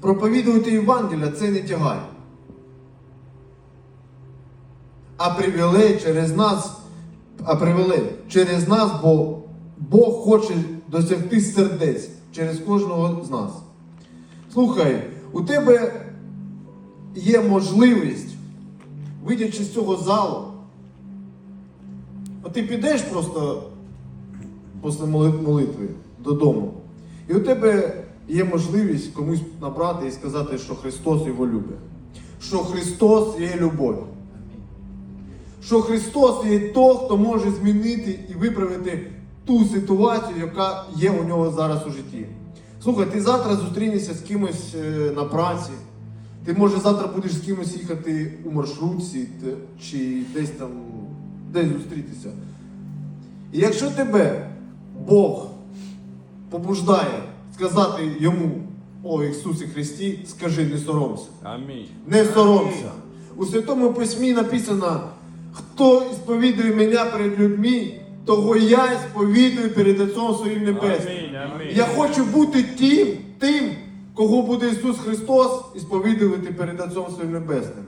проповідувати Євангелія це не тягар. А привілей через нас, а привілей через нас, бо Бог хоче досягти сердець через кожного з нас. Слухай, у тебе є можливість, вийдячи з цього залу, от ти підеш просто після молитви додому, і у тебе є можливість комусь набрати і сказати, що Христос його любить, що Христос є любов. Що Христос є той, хто може змінити і виправити ту ситуацію, яка є у нього зараз у житті. Слухай, ти завтра зустрінешся з кимось е, на праці, ти може завтра будеш з кимось їхати у маршрутці чи десь там десь зустрітися. І якщо тебе Бог побуждає сказати йому, о Ісусі Христі, скажи, не соромся. Амінь. Не соромся. У Святому Письмі написано, хто сповідує мене перед людьми, того я сповідую перед Отцом своїм Небесним. Амінь, амінь. Я хочу бути тим, тим, кого буде Ісус Христос і сповідувати перед Отцом своїм Небесним.